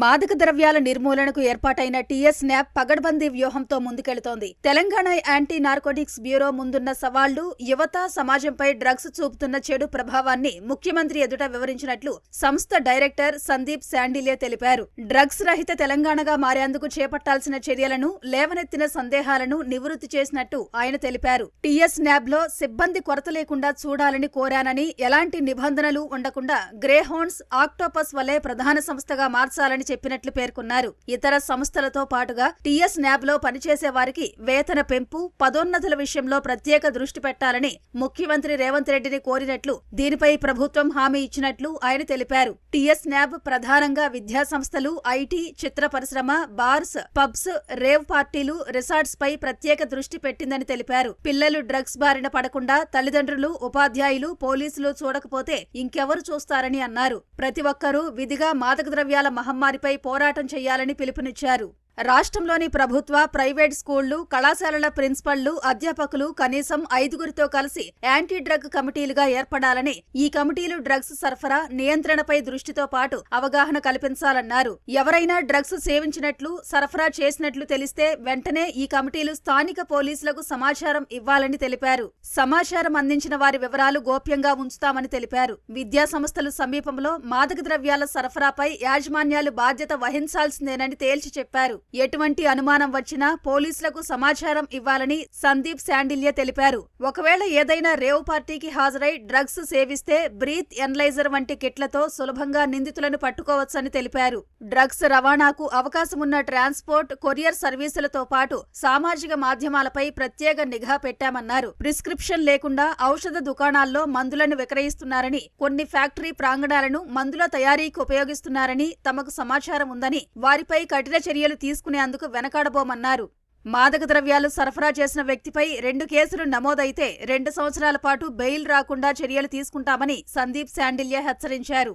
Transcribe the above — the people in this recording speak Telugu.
మాదక ద్రవ్యాల నిర్మూలనకు ఏర్పాటైన టీఎస్ న్యాప్ పగడ్బందీ వ్యూహంతో ముందుకెళుతోంది. తెలంగాణ యాంటీ నార్కోటిక్స్ బ్యూరో ముందున్న సవాళ్ళు యువత సమాజంపై డ్రగ్స్ చూపుతున్న చెడు ప్రభావాన్ని ముఖ్యమంత్రి ఎదుట వివరించినట్లు సంస్థ డైరెక్టర్ సందీప్ శాండిలే తెలిపారు. డ్రగ్స్ రహిత తెలంగాణగా మారేందుకు చేపట్టాల్సిన చర్యలను లేవనెత్తిన సందేహాలను నివృత్తి చేసినట్టు ఆయన తెలిపారు. టీఎస్ న్యాబ్లో సిబ్బంది కొరత లేకుండా చూడాలని కోరానని ఎలాంటి నిబంధనలు ఉండకుండా గ్రేహోన్స్ ఆక్టోపస్ వలె ప్రధాన సంస్థగా మార్చాలని చెప్పినట్లు పేర్కొన్నారు. ఇతర సంస్థలతో పాటుగా టీఎస్ న్యాబ్లో పనిచేసే వారికి వేతన పెంపు పదోన్నతుల విషయంలో ప్రత్యేక దృష్టి పెట్టాలని ముఖ్యమంత్రి రేవంత్ రెడ్డిని కోరినట్లు దీనిపై ప్రభుత్వం హామీ ఇచ్చినట్లు ఆయన తెలిపారు. టీఎస్ న్యాబ్ ప్రధానంగా విద్యా సంస్థలు ఐటీ చిత్ర పరిశ్రమ బార్స్ పబ్స్ రేవ్ పార్టీలు రిసార్ట్స్ పై ప్రత్యేక దృష్టి పెట్టిందని తెలిపారు. పిల్లలు డ్రగ్స్ బారిన పడకుండా తల్లిదండ్రులు ఉపాధ్యాయులు పోలీసులు చూడకపోతే ఇంకెవరు చూస్తారని అన్నారు. ప్రతి ఒక్కరూ విధిగా మాదక ద్రవ్యాల మహమ్మారిపై పోరాటం చేయాలని పిలుపునిచ్చారు. రాష్ట్రంలోని ప్రభుత్వ ప్రైవేట్ స్కూళ్ళు కళాశాలల ప్రిన్సిపళ్ళు అధ్యాపకులు కనీసం ఐదుగురితో కలిసి యాంటీ డ్రగ్ కమిటీలుగా ఏర్పడాలని ఈ కమిటీలు డ్రగ్స్ సరఫరా నియంత్రణపై దృష్టితో పాటు అవగాహన కల్పించాలన్నారు. ఎవరైనా డ్రగ్స్ సేవించినట్లు సరఫరా చేసినట్లు తెలిస్తే వెంటనే ఈ కమిటీలు స్థానిక పోలీసులకు సమాచారం ఇవ్వాలని తెలిపారు. సమాచారం అందించిన వారి వివరాలు గోప్యంగా ఉంచుతామని తెలిపారు. విద్యా సంస్థలు సమీపంలో మాదక ద్రవ్యాల సరఫరాపై యాజమాన్యాలు బాధ్యత వహించాల్సిందేనని తేల్చి చెప్పారు. ఎటువంటి అనుమానం వచ్చినా పోలీసులకు సమాచారం ఇవ్వాలని సందీప్ శాండిల్య తెలిపారు. ఒకవేళ ఏదైనా రేవ్ పార్టీకి హాజరై డ్రగ్స్ సేవిస్తే బ్రీత్ ఎనలైజర్ వంటి కిట్లతో సులభంగా నిందితులను పట్టుకోవచ్చని తెలిపారు. డ్రగ్స్ రవాణాకు అవకాశమున్న ట్రాన్స్పోర్ట్ కొరియర్ సర్వీసులతో పాటు సామాజిక మాధ్యమాలపై ప్రత్యేక నిఘా పెట్టామన్నారు. ప్రిస్క్రిప్షన్ లేకుండా ఔషధ దుకాణాల్లో మందులను విక్రయిస్తున్నారని కొన్ని ఫ్యాక్టరీ ప్రాంగణాలను మందుల తయారీకి ఉపయోగిస్తున్నారని తమకు సమాచారం ఉందని వారిపై కఠిన చర్యలు తీసుకునేందుకు వెనకాడబోమన్నారు. మాదక ద్రవ్యాలు సరఫరా చేసిన వ్యక్తిపై రెండు కేసులు నమోదైతే రెండు సంవత్సరాల పాటు బెయిల్ రాకుండా చర్యలు తీసుకుంటామని సందీప్ శాండిల్య హెచ్చరించారు.